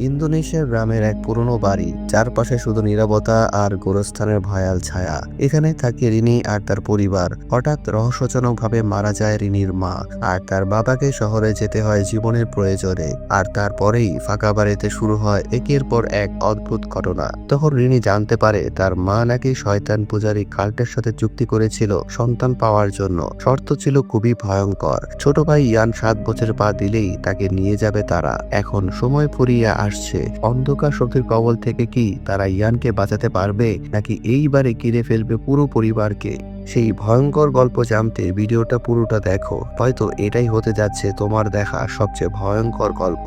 ইন্দোনেশিয়ার গ্রামের এক পুরনো বাড়ি চারপাশে শুধু নিরাপত্তা আর গোরস্থানের ভয়াল ছায়া। এখানে থাকে রিনি আর তার পরিবার। হঠাৎ রহস্যজনকভাবে মারা যায় রিনির মা, আর তার বাবাকে শহরে যেতে হয় জীবনের প্রয়োজনে। আর তারপরেই ফাঁকা বাড়িতে শুরু হয় একের পর এক অদ্ভুত ঘটনা। তখন রিনি জানতে পারে তার মা নাকি শয়তান পূজারী কাল্টের সাথে চুক্তি করেছিল সন্তান পাওয়ার জন্য। শর্ত ছিল খুবই ভয়ঙ্কর। ছোট ভাই ইয়ান সাত বছর পা দিলেই তাকে নিয়ে যাবে তারা। এখন সময় ফুরিয়ে আসছে। অন্ধকার শক্তির কবল থেকে কি তারা ইয়ানকে বাঁচাতে পারবে, নাকি এইবারে কিনে ফেলবে পুরো পরিবারকে? সেই ভয়ঙ্কর গল্প জানতে ভিডিওটা পুরোটা দেখো, হয়তো এটাই হতে যাচ্ছে তোমার দেখা সবচেয়ে ভয়ঙ্কর গল্প।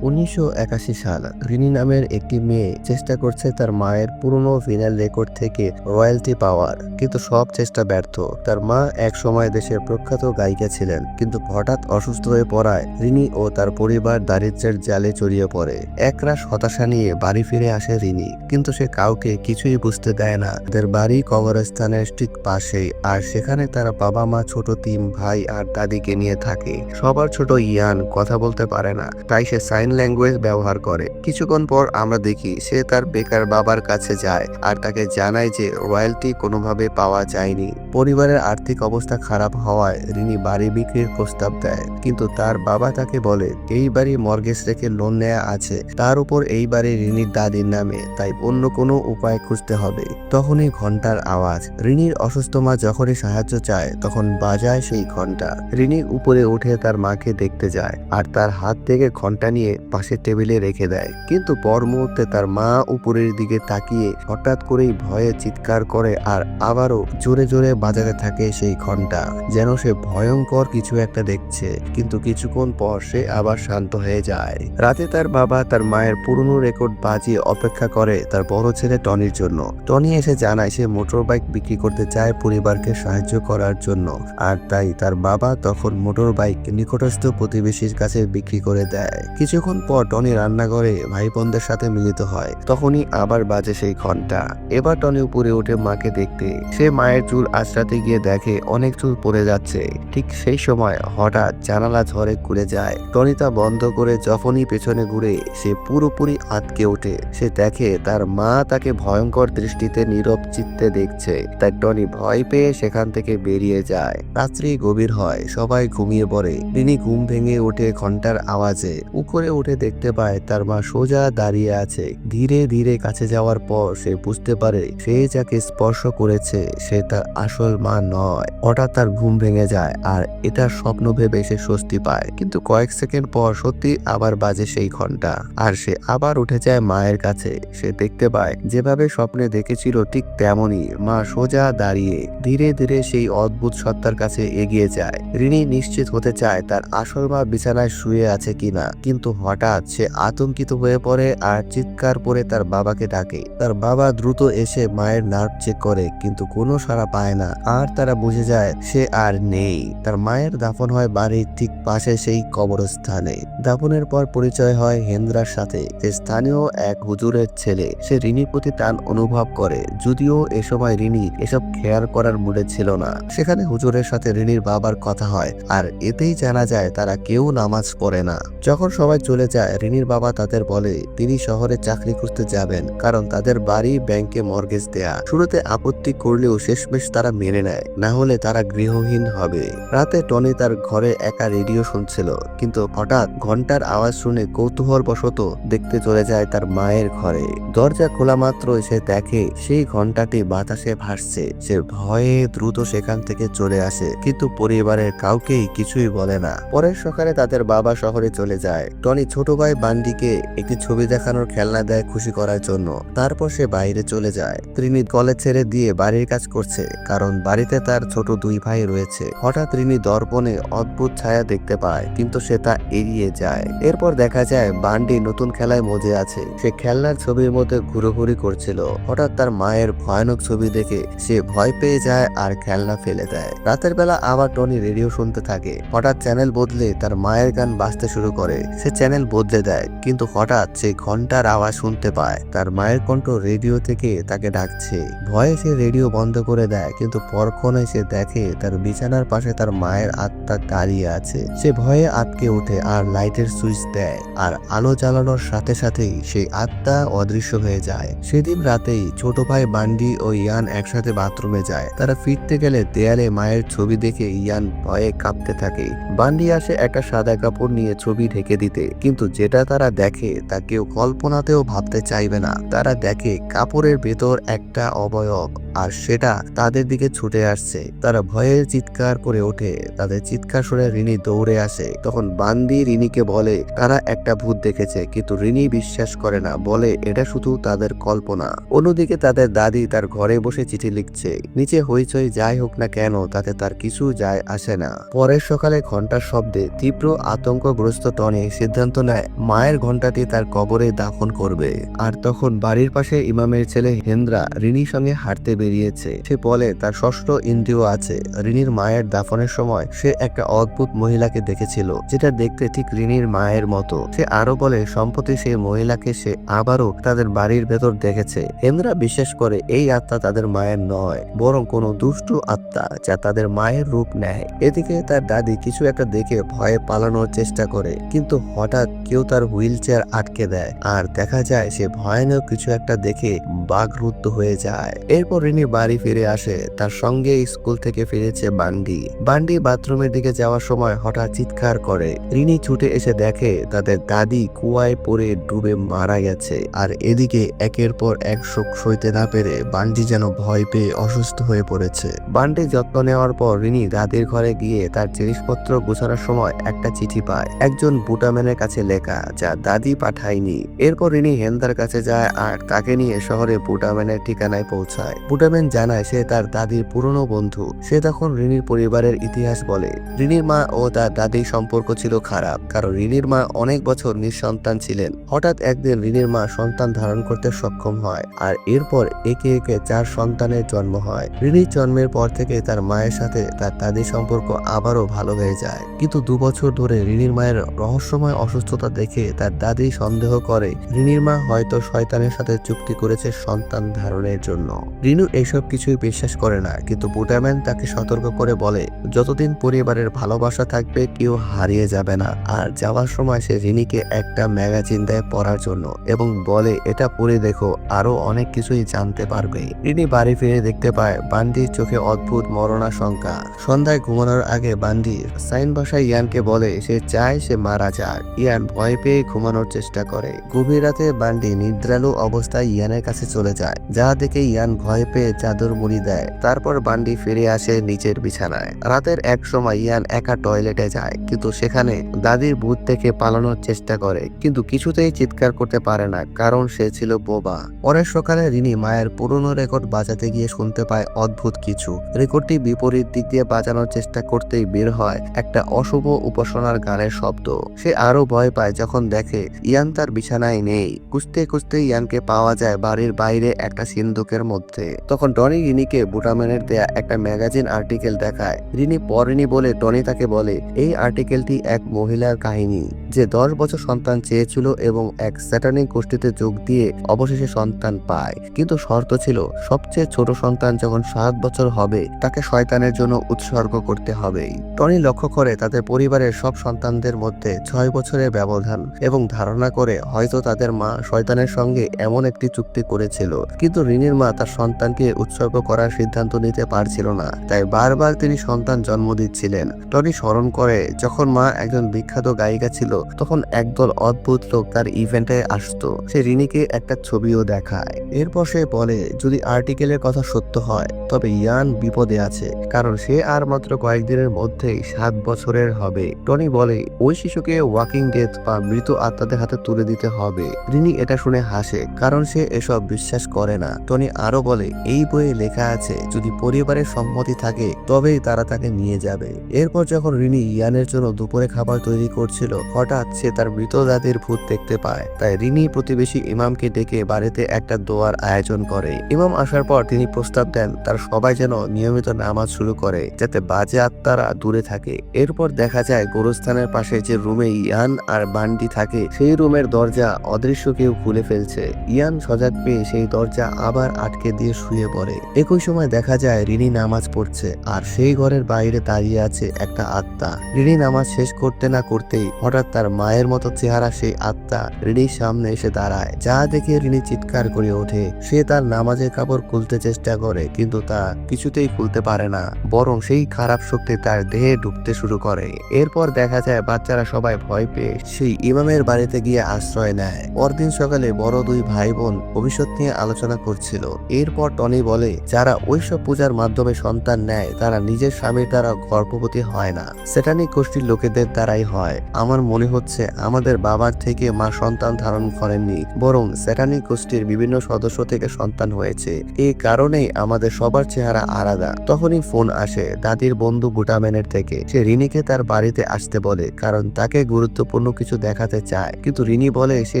উনিশশো একাশি সাল রিনি নামের একটি মেয়ে চেষ্টা করছে তার মায়ের পুরনো ভিনাল রেকর্ড থেকে রয়্যালটি পাওয়ার, কিন্তু সব চেষ্টা ব্যর্থ। তার মা এক সময় দেশের প্রখ্যাত গায়িকা ছিলেন, কিন্তু হঠাৎ অসুস্থ হয়ে পড়ায় রিনি ও তার পরিবার দারিদ্রের জালে জড়িয়ে পড়ে। একরাশ হতাশা নিয়ে বাড়ি ফিরে আসে রিনি, কিন্তু সে কাউকে কিছুই বুঝতে দেয় না। তাদের বাড়ি কবরস্থানের ঠিক পাশেই, আর সেখানে তার বাবা মা ছোট তিন ভাই আর দাদিকে নিয়ে থাকে। সবার ছোট ইয়ান কথা বলতে পারে না, তাই সে সাইন ল্যাঙ্গুয়েজ ব্যবহার করে। কিছুক্ষণ পর আমরা দেখি সে তার বেকার বাবার কাছে যায় আর তাকে জানায় যে রয়্যালটি কোনোভাবে পাওয়া যায়নি। পরিবারের আর্থিক অবস্থা খারাপ হওয়ায় রিনি বাড়ি বিক্রির প্রস্তাব দেয়। কিন্তু তার বাবা তাকে বলে, এই বাড়ি মর্গেজ রেখে লোন নেওয়া আছে। তার উপর এই বাড়ি রিনির দাদির নামে। তাই অন্য কোনো উপায় খুঁজতে হবে। তখনই ঘণ্টার আওয়াজ। রিনির অসুস্থ মা যখনই সাহায্য চায়, তখন বাজায় সেই ঘণ্টা। রিনি উপরে উঠে তার মাকে দেখতে যায় আর তার হাত থেকে ঘণ্টা নিয়ে পাশের টেবিলে রেখে দেয়। কিন্তু পর মুহূর্তে তার মা উপরের দিকে তাকিয়ে হঠাৎ করেই ভয়ে চিৎকার করে আর আবারও জোরে জোরে বাজাতে থাকে সেই ঘণ্টা যেন সে ভয়ঙ্কর কিছু একটা দেখছে, কিন্তু কিছুক্ষণ পর সে আবার শান্ত হয়ে যায়। রাতে তার বাবা তার মায়ের পুরনো রেকর্ড বাজিয়ে অপেক্ষা করে তার বড় ছেলে টনির জন্য। টনি এসে জানায় সে মোটর বাইক বিক্রি করতে চায় পরিবারকে সাহায্য করার জন্য। আর তাই তার বাবা তখন মোটর বাইক নিকটস্থ প্রতিবেশীর কাছে বিক্রি করে দেয়। কিছুক্ষণ পর টনি রান্নাঘরে ভাই বোনদের সাথে মিলিত হয়। তখনই আবার বাজে সেই ঘণ্টা। এবার টনি উপরে উঠে মাকে দেখতে, সে মায়ের চুল আঁচড়াতে গিয়ে দেখে অনেক চুল পড়ে যাচ্ছে। ঠিক সেই সময় হঠাৎ জানালা ঝড়ে ঘুরে যায়। টনি তা বন্ধ করে যখনই পেছনে ঘুরে, সে পুরোপুরি আটকে ওঠে। সে দেখে তার মা তাকে ভয়ঙ্কর দৃষ্টিতে, নীরব চিত্তে দেখছে। তাই টনি ভয় পেয়ে সেখান থেকে বেরিয়ে যায়। রাত্রি গভীর হয়, সবাই ঘুমিয়ে পড়ে। তিনি ঘুম ভেঙে ওঠে ঘণ্টার আওয়াজে। উপরে উঠে দেখতে পায় তার মা সোজা দাঁড়িয়ে আছে। ধীরে ধীরে কাছে যাওয়ার পর সে বুঝতে পারে সে যাকে স্পর্শ করেছে, সে তার আসল মা নয়। হঠাৎ তার ঘুম ভেঙে যায় আর এটা স্বপ্ন ভেবে সে স্বস্তি পায়। কিন্তু কয়েক সেকেন্ড পর সত্যি আবার বাজে সেই ঘণ্টা আর সে আবার উঠে যায় মায়ের কাছে। সে দেখতে পায় যেভাবে স্বপ্নে দেখেছিল ঠিক তেমনই মা সোজা দাঁড়িয়ে ধীরে ধীরে সেই অদ্ভুত সত্তার কাছে এগিয়ে যায়। রিনি নিশ্চিত হতে চায় তার আসল মা বিছানায় শুয়ে আছে কিনা, কিন্তু হঠাৎ সে আতঙ্কিত হয়ে পড়ে আর চিৎকার করে তার বাবাকে ডাকে। তার বাবা দ্রুত এসে মায়ের নার্ভ চেক করে, কিন্তু কোনো সাড়া পায় না। আর তারা বুঝে যায় সে আর নেই। তার মায়ের দাফন হয় বাড়ির ঠিক পাশে সেই কবরস্থানে। দাফনের পর পরিচয় হয় হেন্দ্রার সাথে। যে স্থানীয় এক হুজুরের ছেলে। সে ঋণীর প্রতি টান অনুভব করে। যদিও এ সময় ঋণী এসব খেয়াল করার মুডে ছিল না। সেখানে হুজুরের সাথে ঋণীর বাবার কথা হয়। আর এতেই জানা যায় তারা কেউ নামাজ পড়ে না। যখন সবাই চলে যায়, রিনির বাবা তাদের বলে, তিনি শহরে চাকরি করতে যাবেন, কারণ তাদের বাড়ি ব্যাংকে মর্গেজ দেয়া। শুরুতে আপত্তি করলেও শেষমেশ তারা মেনে নেয়, না হলে তারা গৃহহীন হবে। রাতে টনি তার ঘরে একা রেডিও শুনছিল, কিন্তু হঠাৎ ঘণ্টার আওয়াজ শুনে কৌতূহল বশত দেখতে চলে যায় তার মায়ের ঘরে। দরজা খোলা মাত্র সে দেখে, সেই ঘন্টাটি বাতাসে ভাসছে। সে ভয়ে দ্রুত সেখান থেকে চলে আসে, কিন্তু পরিবারের কাউকেই কিছুই বলে না। পরের সকালে তাদের বাবা শহরে চলে যায়। টনি ছোট ভাই বান্ডিকে একটি ছবি দেখানোর খেলনা দেয় খুশি করার জন্য। তারপর সে বাইরে চলে যায়। ত্রিনি কলেজ ছেড়ে দিয়ে বাড়ির কাজ করছে, কারণ বাড়িতে তার ছোট দুই ভাই রয়েছে। হঠাৎ রিনি দর্পণে অদ্ভুত ছায়া দেখতে পায়, কিন্তু সে তা এড়িয়ে যায়। এরপর দেখা যায় বান্ডি নতুন খেলায় মজে আছে। সে খেলনার ছবির মধ্যে ঘুরোঘুরি করছিল। হঠাৎ তার মায়ের ভয়ানক ছবি দেখে সে ভয় পেয়ে যায় আর খেলনা ফেলে দেয়। রাতের বেলা আবার টনি রেডিও শুনতে থাকে। হঠাৎ চ্যানেল বদলে তার মায়ের গান বাজতে শুরু করে। সে চ্যানেল বদলে দেয়, কিন্তু হঠাৎ সে ঘণ্টার আওয়াজ শুনতে পায়। তার মায়ের কণ্ঠ রেডিও থেকে তাকে ডাকছে। ভয়ে সে রেডিও বন্ধ করে দেয়, কিন্তু পরক্ষণে সে দেখে তার বিছানার পাশে তার মায়ের আত্মা দাঁড়িয়ে আছে। সে ভয়ে আটকে ওঠে আর লাইট লাইটের সুইচ দেয়, আর আলো জ্বালানোর সাথে সাথেই সেই আত্মা অদৃশ্য হয়ে যায়। সেদিন রাতেই ছোট ভাই বান্ডি ও ইয়ান একসাথে বাথরুমে যায়। তারা ফিরতে গেলে দেয়ালে মায়ের ছবি দেখে ইয়ান ভয়ে কাঁপতে থাকে। বান্ডি আসে একটা সাদা কাপড় নিয়ে ছবি ঢেকে দিতে। কিন্তু যেটা তারা দেখে তা কেউ কল্পনাতেও ভাবতে চাইবে না। তারা দেখে কাপড়ের ভেতর একটা অবয়ব। আর সেটা তাদের দিকে ছুটে আসছে। তারা ভয়ে চিৎকার করে ওঠে। তাদের চিৎকার শুনে রিনি দৌড়ে আসে। তখন বান্দি রিনিকে বলে, তারা একটা ভূত দেখেছে, কিন্তু রিনি বিশ্বাস করে না। বলে, এটা শুধু তাদের কল্পনা। অন্যদিকে তাদের দাদি তার ঘরে বসে চিঠি লিখছে। নিচে হইচই যাই হোক না কেন, তাতে তার কিছু যায় আসে না। পরের সকালে ঘণ্টার শব্দে তীব্র আতঙ্কগ্রস্ত টনি সিদ্ধান্ত নেয়, মায়ের ঘন্টাটি তার কবরে দাফন করবে। আর তখন বাড়ির পাশে ইমামের ছেলে হেন্দ্রা রিনির সঙ্গে হাঁটতে বেরিয়েছে। সে বলে, তার ষষ্ঠ ইন্দ্রিয় আছে। রিনির মায়ের দাফনের সময় সে একটা অদ্ভুত মহিলাকে দেখেছিল, যেটা দেখতে ঠিক রিনির মায়ের মতো। সে আরও বলে, সম্প্রতি সেই মহিলাকে সে আবারও তাদের বাড়ির ভেতর দেখেছে। হেন্দ্রা বিশ্বাস করে এই আত্মা তাদের মায়ের নয়, বরং কোনো দুষ্টু আত্মা যা তাদের মায়ের রূপ নেয়। এদিকে তার দাদি কিছু একটা দেখে ভয়ে পালানোর চেষ্টা করে, কিন্তু হঠাৎ কেউ তার হুইল চেয়ার আটকে দেয়। আর দেখা যায়, সে ভয়ানক কিছু একটা দেখে বাঘরুদ্ধ হয়ে যায়। এরপর রিনি বাড়ি ফিরে আসে। তার সঙ্গে স্কুল থেকে ফিরেছে বান্ডি। বান্ডি বাথরুমের দিকে যাওয়ার সময় হঠাৎ চিৎকার করে। রিনি ছুটে এসে দেখে তাদের দাদি কুয়ায় পড়ে ডুবে মারা গেছে। আর এদিকে একের পর এক শোক সইতে না পেরে বান্ডি যেন ভয় পেয়ে অসুস্থ হয়ে পড়েছে। বান্ডি যত্ন নেওয়ার পর রিনি দাদির ঘরে গিয়ে তার জিনিসপত্র গোছানোর সময় একটা চিঠি পায়। একজন বুটাম্যানের কাছে লেখা, যা দাদি পাঠায়নি। এরপর রিনি হেন্দার কাছে যায় আর তাকে নিয়ে শহরে বুটাম্যানের ঠিকানায় পৌঁছায়। বুটাম্যান জানায় সে তার দাদির পুরনো বন্ধু। সে তখন রিনির পরিবারের ইতিহাস বলে। রিনির মা ও তার দাদির সম্পর্ক ছিল খারাপ, কারণ রিনির মা অনেক বছর নিঃসন্তান ছিলেন। হঠাৎ একদিন রিনির মা সন্তান ধারণ করতে সক্ষম হয় আর এরপর একে একে চার সন্তানের জন্ম হয়। রিনির জন্মের পর থেকে তার মায়ের সাথে তার দাদির সম্পর্ক আবারও ভালো হয়ে যায়। কিন্তু দু বছর ধরে রিনির মায়ের রহস্যময় অসুস্থতা দেখে তার দাদি সন্দেহ করে, রিনির মা হয়তো শয়তানের সাথে চুক্তি করেছে সন্তান ধারণের জন্য। রিনু এইসব কিছুই বিশ্বাস করে না, কিন্তু বুটাম্যান তাকে সতর্ক করে বলে, যতদিন পরিবারের ভালোবাসা থাকবে, কেউ হারিয়ে যাবে না। আর যাওয়ার সময় সে রিনিকে একটা ম্যাগাজিন দেয় পড়ার জন্য এবং বলে, এটা পড়ে দেখো, আরও অনেক কিছুই জানতে পারবে। রিনি বাড়ি ফিরে দেখতে পায় বান্দির চোখে অদ্ভুত মরণাশঙ্কা। সন্ধ্যায় ঘুমানোর আগে বান্ডি সাইন ভাষায় ইয়ানকে বলে, সে চায় সে মারা যাক। ইয়ান ভয় পেয়ে ঘুমানোর চেষ্টা করে। গভীর রাতে বান্ডি নিদ্রালু অবস্থায় ইয়ানের কাছে চলে যায়, যা দেখে ইয়ান ভয় পেয়ে চাদর মুড়ি দেয়। তারপর বান্ডি ফিরে আসে নিচের বিছানায়। রাতের এক সময় ইয়ান একা টয়লেটে যায়, কিন্তু সেখানে দাদির ভূত থেকে পালানোর চেষ্টা করে, কিন্তু কিছুতেই চিৎকার করতে পারে না, কারণ সে ছিল বোবা। পরের সকালে রিনি মায়ের পুরনো রেকর্ড বাজাতে গিয়ে শুনতে পায় অদ্ভুত কিছু। রেকর্ডটি বিপরীত দিক দিয়ে বাজানোর চেষ্টা করতেই বের হয় একটা অশুভ উপাসনার গানের শব্দ। সে আরও ভয় পায় যখন দেখে ইয়ান তার বিছানায় নেই। খুঁজতে খুঁজতে ইয়ানকে পাওয়া যায় বাড়ির বাইরে একটা সিন্ধুকের মধ্যে। তখন টনি রিনিকে বুটাম্যানের দেয়া একটা ম্যাগাজিন আর্টিকেল দেখায়। রিনি পড়েনি বলে টনি তাকে বলে, এই আর্টিকেলটি এক মহিলার কাহিনী, যে দশ বছর সন্তান চেয়েছিল এবং এক স্যাটানিক গোষ্ঠীতে যোগ দিয়ে অবশেষে সন্তান পায়। কিন্তু শর্ত ছিল, সবচেয়ে ছোট সন্তান যখন সাত বছর হবে, তাকে শয়তানের জন্য উৎসর্গ করতে হবেই। টনি লক্ষ্য করে তাদের পরিবারের সব সন্তানদের মধ্যে ছয় বছরের ব্যবধান এবং ধারণা করে হয়তো তাদের মা শয়তানের সঙ্গে এমন একটি চুক্তি করেছিল। কিন্তু রিনির মা তার সন্তানকে উৎসর্গ করার সিদ্ধান্ত নিতে পারছিল না। তাই বারবার তিনি সন্তান জন্ম দিচ্ছিলেন। টনি স্মরণ করে, যখন মা একজন বিখ্যাত গায়িকা ছিল, তখন একদল অদ্ভুত লোক তার ইভেন্টে আসতো। সে রিনিকে একটা ছবিও দেখায়। এরপর সে বলে, যদি আর্টিকেলের কথা সত্য হয়, তবে ইয়ান বিপদে আছে, কারণ সে আর মাত্র কয়েকদিনের মধ্যেই সাত বছরের হবে। টনি বলে, ওই শিশুকে ওয়াকিং ডেথ বা মৃত আত্মাদের হাতে তুলে দিতে হবে। রিনি এটা শুনে হাসে, কারণ সে এসব বিশ্বাস করে না। টনি আরও বলে এই বইয়ে লেখা আছে, যদি পরিবারের সম্মতি থাকে, তবেই তারা তাকে নিয়ে যাবে। এরপর যখন রিনি ইয়ানের জন্য দুপুরে খাবার তৈরি করছিল, হঠাৎ সে তার মৃত দাদির ভূত দেখতে পায়। তাই রিনি প্রতিবেশী ইমামকে ডেকে বাড়িতে একটা দোয়ার আয়োজন করে। ইমাম আসার পর তিনি প্রস্তাব দেন, তার সবাই যেন নিয়মিত নামাজ শুরু করে, যাতে বাজে আত্মারা দূরে থাকে। এরপর দেখা যায়, গোরস্থানের পাশে যে রুমে ইয়ান আর বান্ডি থাকে, সেই রুমের দরজা অদৃশ্য কেউ খুলে ফেলছে। ইয়ান সজাগ পেয়ে সেই দরজা আবার আটকে দিয়ে শুয়ে শুয়ে পড়ে। একই সময় দেখা যায়, রিনি নামাজ পড়ছে, আর সেই ঘরের বাইরে দাঁড়িয়ে আছে একটা আত্মা। রিনি নামাজ শেষ করতে না করতেই হঠাৎ তার মায়ের মতো চেহারা সেই আত্মা রিনির সামনে এসে দাঁড়ায়। যা দেখে রিনি চিৎকার করে ওঠে। সে তার নামাজের কাপড় খুলতে চেষ্টা করে, কিন্তু তা কিছুতেই খুলতে পারে না। বরং সেই খারাপ শক্তি তার দেহে ঢুকতে শুরু করে। এরপর দেখা যায়, বাচ্চারা সবাই ভয় পেয়ে সেই ইমামের বাড়িতে গিয়ে আশ্রয় নেয়। পরদিন সকালে বড় দুই ভাই বোন ভবিষ্যৎ নিয়ে আলোচনা করছিল। এরপর টনি বলে, যারা ওইসব পূজার মাধ্যমে সন্তান নেয়, তারা নিজের স্বামীর দ্বারা গর্ভবতী হয় না। সেটানিক গোষ্ঠীর লোকেদের দ্বারাই হয়। আমার মনে হচ্ছে আমাদের বাবার থেকে মা সন্তান ধারণ করেননি, বরং স্যাটানিক গোষ্ঠীর বিভিন্ন সদস্য থেকে সন্তান হয়েছে। এই কারণেই আমাদের সবার চেহারা আলাদা। তখনই ফোন আসে দাদির বন্ধু বুটাম্যানের থেকে। সে রিনিকে তার বাড়িতে আসতে বলে, কারণ তাকে গুরুত্বপূর্ণ কিছু দেখাতে চায়। কিন্তু রিনি বলে, সে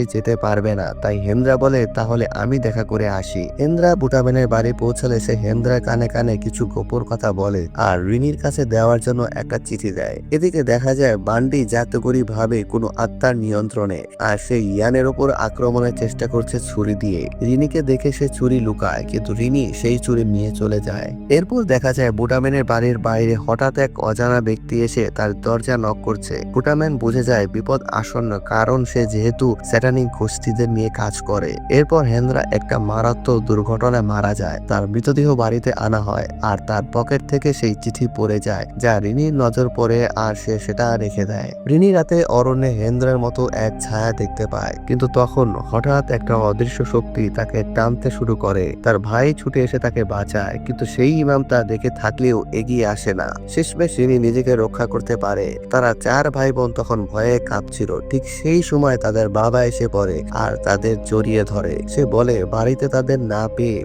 যেতে পারবে না। তাই হেন্দ্রা বলে, তাহলে আমি দেখা করে আসি। হেন্দ্রা বুটাম্যানের বাড়ি পৌঁছালে সে হেন্দ্রা কানে কানে কিছু গোপন কথা বলে আর রিনির কাছে দেওয়ার জন্য একটা চিঠি দেয়। এদিকে দেখা যায় বান্ডি জাতকরি ভাবে কোনো আত্মার নিয়ন্ত্রণে আর সে ইয়ানের ওপর আক্রমণের চেষ্টা করছে ছুরি দিয়ে। রিনিকে দেখে সে ছুরি লুকায়, কিন্তু রিনি সেই ছুরি নিয়ে চলে যায়। এরপর দেখা যায় বুটাম্যানের বাড়ির বাইরে হঠাৎ এক অজানা ব্যক্তি এসে তার দরজা নক করছে। বুটাম্যান বুঝে যায় বিপদ আসন্ন কারণ সে যেহেতু স্যাটানিক গোষ্ঠীদের নিয়ে কাজ করে। এরপর হেন্দ্রা একটা মারাত্মক দুর্ঘটনায় মারা যায়। তার মৃতদেহ বাড়িতে আনা হয় আর তার পকেট থেকে সেই চিঠি পড়ে যায় যা রিনির নজর পড়ে আর সে সেটা রেখে দেয়। রিনি রাতে অরণ্যে হেন্দ্রের মতো এক ছায়া দেখতে পায়, কিন্তু তখন হঠাৎ একটা অদৃশ্য শক্তি তাকে টানতে শুরু করে। তার ভাই ছুটে এসে তাকে বাঁচায়, কিন্তু সেই ইমাম তা দেখে থাকলেও এগিয়ে আসে না। শেষমেশ রিনি নিজেকে রক্ষা করতে পারে। তারা চার ভাই বোন তখন ভয়ে কাঁপছিল। ঠিক সেই সময় তাদের বাবা এসে পড়ে আর তাদের জড়িয়ে ধরে। সে বলে, বাড়িতে তাদের না পেয়ে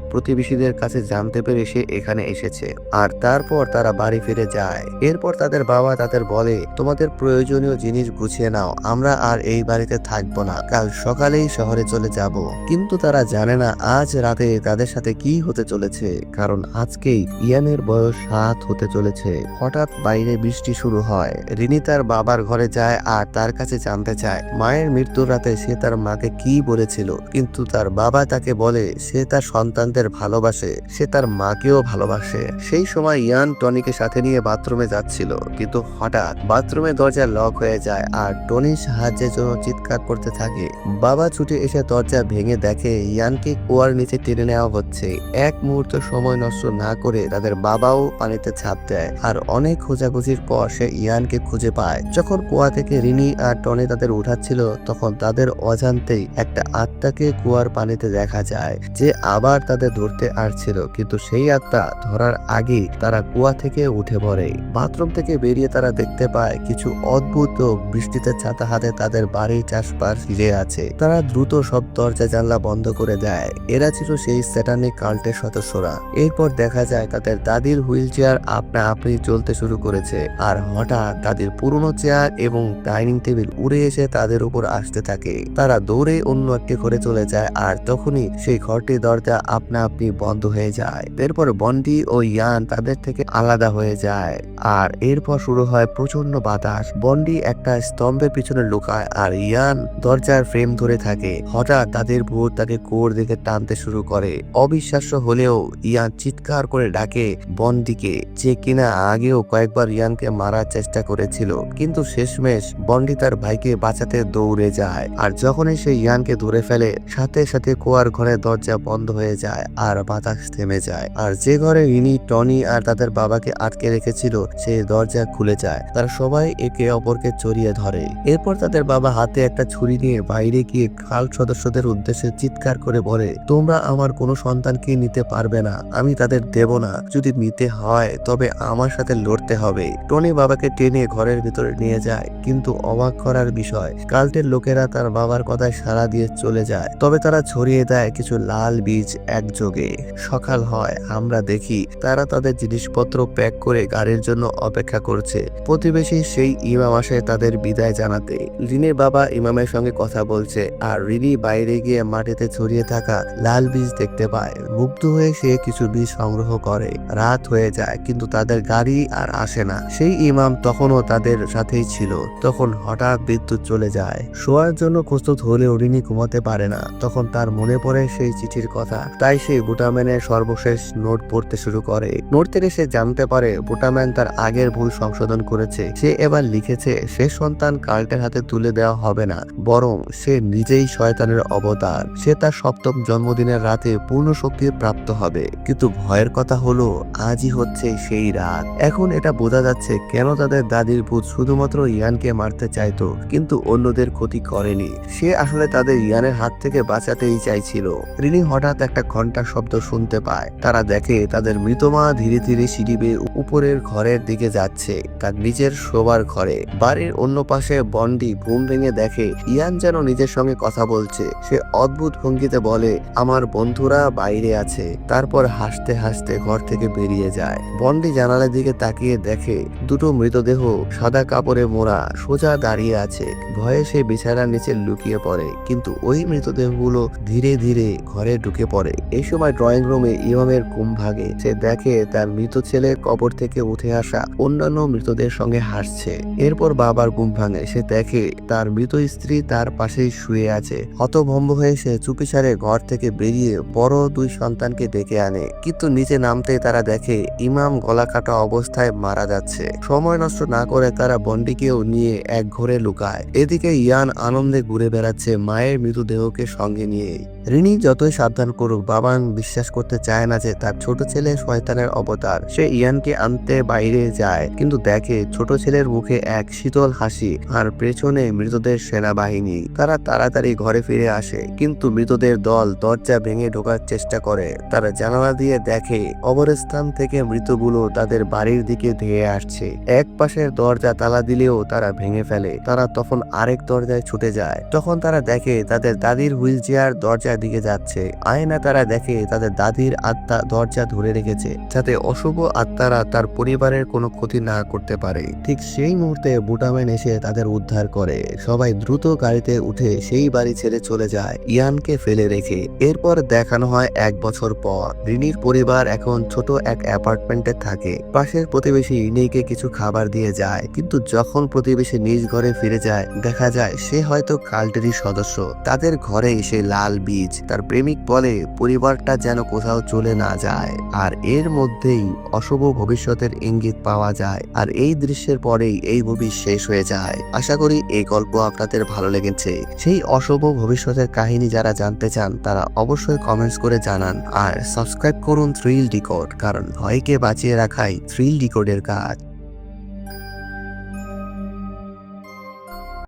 প্রতিবেশীদের কাছে জানতে পেরে সে এখানে এসেছে। আর তারপর তারা বাড়ি ফিরে যায়। এরপর তাদের বাবা তাদের বলে, তোমাদের প্রয়োজনীয় জিনিস গুছিয়ে নাও। আমরা আর এই বাড়িতে থাকব না। কাল সকালেই শহরে চলে যাব। কিন্তু তারা জানে না আজ রাতে তাদের সাথে কি হতে চলেছে। কারণ আজকেই ইয়ানের বয়স সাত হতে চলেছে। হঠাৎ বাইরে বৃষ্টি শুরু হয়। রিনি তার বাবার ঘরে যায় আর তার কাছে জানতে চায়, মায়ের মৃত্যুর রাতে সে তার মাকে কি বলেছিল? কিন্তু তার বাবা তাকে বলে, সে তার সন্তানদের ভালোবাসে, সে তার মাকেও ভালোবাসে। সেই সময় ইয়ান টনিকে সাথে নিয়ে বাথরুমে যাচ্ছিল, কিন্তু হঠাৎ বাথরুমে দরজা লক হয়ে যায় আর টনির সাহায্যের জন্য চিৎকার করতে থাকে। বাবা ছুটে এসে দরজা ভেঙে দেখে ইয়ানকে কুয়ার নিচে টেনে নেওয়া হচ্ছে। এক মুহূর্ত সময় নষ্ট না করে তাদের বাবাও পানিতে ছাপ দেয় আর অনেক খোঁজাখুঁজির পর সে ইয়ানকে খুঁজে পায়। যখন কুয়া থেকে রিনি আর টনি তাদের উঠাচ্ছিল, তখন তাদের অজান্তেই একটা আত্মাকে কুয়ার পানিতে দেখা যায়, যে আবার তাদের ধরতে আসছিল, কিন্তু সেই আত্মা ধরার আগেই তারা কুয়া থেকে উঠে পড়ে। বাথরুম থেকে বেরিয়ে তারা দেখতে পায় কিছু অদ্ভুত বৃষ্টিতে ছাতা হাতে তাদের বাড়ির চাষবাস ফিরে আছে। তারা দ্রুত সব দরজা জানলা বন্ধ করে দেয়। এরা ছিল সেই স্যাটানিক কাল্টের সদস্যরা। এরপর দেখা যায় তাদের দাদির হুইল চেয়ার আপনা আপনি চলতে শুরু করেছে, আর হঠাৎ তাদের পুরনো চেয়ার এবং ডাইনিং টেবিল উড়ে এসে তাদের উপর আসতে থাকে। তারা দৌড়ে অন্য একটি ঘরে চলে যায়, আর তখনই সেই ঘরটির দরজা আপনা আপনি বন্ধ হয়ে যায়। এরপর বন্ডি ও ইয়ান তাদের থেকে আলাদা হয়ে যায় আর এরপর শুরু হয় প্রচণ্ড বাতাস। বন্ডি একটা স্তম্ভের পিছনে লুকায় আর ইয়ান দরজার ফ্রেম ধরে থাকে। হঠাৎ তাদের ভূত তাকে কোর দিকে টানতে শুরু করে। অবিশ্বাস্য হলেও ইয়ান চিৎকার করে ডাকে বন্ডিকে যে কিনা আগেও কয়েকবার ইয়ানকে মারার চেষ্টা করেছিল। কিন্তু শেষমেশ বন্ডি তার ভাইকে বাঁচাতে দৌড়ে যায়। আর যখনই সে ইয়ানকে ধরে ফেলে, সাথে সাথে কুয়ার ঘরের দরজা বন্ধ হয়ে যায় আর বাতাস থেমে যায়। আর যে ঘরে রিনি, টনি আর তাদের বাবাকে আটকে রেখেছিল সেই দরজা খুলে যায়। তারা সবাই একে অপরকে চড়িয়ে ধরে। এরপর তাদের বাবা হাতে একটা ছুরি নিয়ে বাইরে গিয়ে খাল সদস্যদের উদ্দেশ্যে চিৎকার করে বলে, তোমরা আমার কোনো সন্তানকে নিতে পারবে না। আমি তাদের দেব না। যদি নিতে হয়, তবে আমার সাথে লড়তে হবে। টনি বাবাকে টেনে ঘরের ভিতরে নিয়ে যায়। কিন্তু অবাক করার বিষয়, কাল্টের লোকেরা তার বাবার কথায় সাড়া দিয়ে চলে যায়। তবে তারা ছড়িয়ে দেয় কিছু লাল বীজ একযোগে। সকাল হয়, আমরা দেখি তারা তাদের জিনিসপত্র প্যাক করে গাড়ির জন্য অপেক্ষা করছে। প্রতিবেশী সেই ইমাম আসে তাদের বিদায় জানাতে। রিনের বাবা ইমামের সঙ্গে কথা বলছে আর রিনি বাইরে গিয়ে মাটিতে ছড়িয়ে থাকা লাল বীজ দেখতে পায়। মুগ্ধ হয়ে সে কিছু বীজ সংগ্রহ করে। রাত হয়ে যায়, কিন্তু তাদের গাড়ি আর আসে না। সেই ইমাম তখনও তাদের সাথেই ছিল। তখন হঠাৎ বিদ্যুৎ চলে যায়। শোয়ার জন্য প্রস্তুত হলেও রিনি ঘুমাতে পারে না। তখন তার মনে পড়ে সেই চিঠির কথা। তাই সে বুটাম্যানের সর্বশেষ নোট পড়তে শুরু করে। নোট থেকে সে জানতে পারে বুটাম্যান তার আগের ভুল সংশোধন করেছে। সে এবার লিখেছে, সে সন্তান কাল্টের হাতে তুলে দেওয়া হবে না, বরং সে নিজেই শয়তানের অবতার। সে তার সপ্তম জন্মদিনের রাতে পূর্ণ শক্তি প্রাপ্ত হবে। কিন্তু ভয়ের কথা হলো, আজই হচ্ছে সেই রাত। এখন এটা বোঝা যাচ্ছে কেন তাদের দাদির ভূত শুধুমাত্র ইয়ানকে মারতে চাইতো, কিন্তু অন্যদের ক্ষতি করেনি। সে আসলে তাদের ইয়ানের হাত থেকে বাঁচাতেই চাইছিল। রিনি হঠাৎ একটা ঘণ্টা শুনতে পায়। তারা দেখে তাদের মৃতমা ধীরে ধীরে সিঁড়ি বেয়ে উপরের ঘরের দিকে যাচ্ছে, তার নিজের শোবার ঘরে। বাড়ির অন্য পাশে বন্ডি ঘুম ভেঙে দেখে ইয়ান যেন নিজের সঙ্গে কথা বলছে। সে অদ্ভুত ভঙ্গিতে বলে, আমার বন্ধুরা বাইরে আছে। তারপর হাসতে হাসতে ঘর থেকে বেরিয়ে যায়। বন্ডি জানালার দিকে তাকিয়ে দেখে, দুটো মৃতদেহ সাদা কাপড়ে মোড়া সোজা দাঁড়িয়ে আছে। ভয়ে সে বিছানার নিচে লুকিয়ে পড়ে, কিন্তু ওই মৃতদেহগুলো ধীরে ধীরে ঘরে ঢুকে পড়ে। এই সময় ড্রয়িং রুমে ইমামের ঘুম ভাগে সে দেখে তার মৃত ছেলে কবর থেকে উঠে আসা অন্যান্য মৃতদের সঙ্গে হাসছে। এরপর বাবার ঘুম ভাঙে। সে দেখে তার মৃত স্ত্রী তার পাশেই শুয়ে আছে। হতভম্ব হয়ে সে চুপিসারে ঘর থেকে বেরিয়ে বড় দুই সন্তানকে ডেকে আনে। কিন্তু নিচে নামতে তারা দেখে ইমাম গলা কাটা অবস্থায় মারা যাচ্ছে। সময় নষ্ট না করে তারা বন্ডিকেও নিয়ে এক ঘরে লুকায়। এদিকে ইয়ান আনন্দে ঘুরে বেড়াচ্ছে মায়ের মৃতদেহকে সঙ্গে নিয়ে রিনি যতই সাবধান করুক, বাবান বিশ্বাস করতে চায় না যে তার ছোট ছেলে শয়তানের অবতার। সে ইয়ানকে আনতে বাইরে যায়, কিন্তু দেখে ছোট ছেলের মুখে এক শীতল হাসি আর পেছনে মৃতদের সেনাবাহিনী। তারা তাড়াতাড়ি ঘরে ফিরে আসে, কিন্তু মৃতদের দল দরজা ভেঙে ঢোকার চেষ্টা করে। তারা জানালা দিয়ে দেখে কবরস্থান থেকে মৃতগুলো তাদের বাড়ির দিকে ধেয়ে আসছে। এক পাশের দরজা তালা দিলেও তারা ভেঙে ফেলে। তারা তখন আরেক দরজায় ছুটে যায়। তখন তারা দেখে তাদের দাদির হুইল চেয়ার দরজার দিকে যাচ্ছে। আয়না তারা দেখে তাদের দাদির আত্মা দরজা ধরে রেখেছে, যাতে অশুভ আত্মারা তার পরিবারের কোনো ক্ষতি না করতে পারে। ঠিক সেই মুহূর্তে বুটাম্যান এসে তাদের উদ্ধার করে। সবাই দ্রুত গাড়িতে উঠে সেই বাড়ি ছেড়ে চলে যায়, ইয়ানকে ফেলে রেখে। এরপর দেখানো হয় এক বছর পর। রিনির পরিবার এখন ছোট এক অ্যাপার্টমেন্টে থাকে। পাশের প্রতিবেশী রিনিকে কিছু খাবার দিয়ে যায়, কিন্তু যখন প্রতিবেশী নিজ ঘরে ফিরে যায়, দেখা যায় সে হয়তো কাল্টেরই সদস্য। তাদের ঘরে এসে লাল বীজ, তার প্রেমিক বলে পরিবারটা যেন কোথাও চলে না যায়। আর এর মধ্যেই অশুভ ভবিষ্যতের ইঙ্গিত পাওয়া যায়। আর এই দৃশ্যের পরেই এই মুভি শেষ হয়ে যায়। আশা করি এই গল্প আপনাদের ভালো লেগেছে। সেই অশুভ ভবিষ্যতের কাহিনী যারা জানতে চান, তারা অবশ্যই কমেন্টস করে জানান। আর সাবস্ক্রাইব করুন থ্রিল ডিকোড কারণ ভয়কে বাঁচিয়ে রাখাই থ্রিল ডিকোডের কাজ।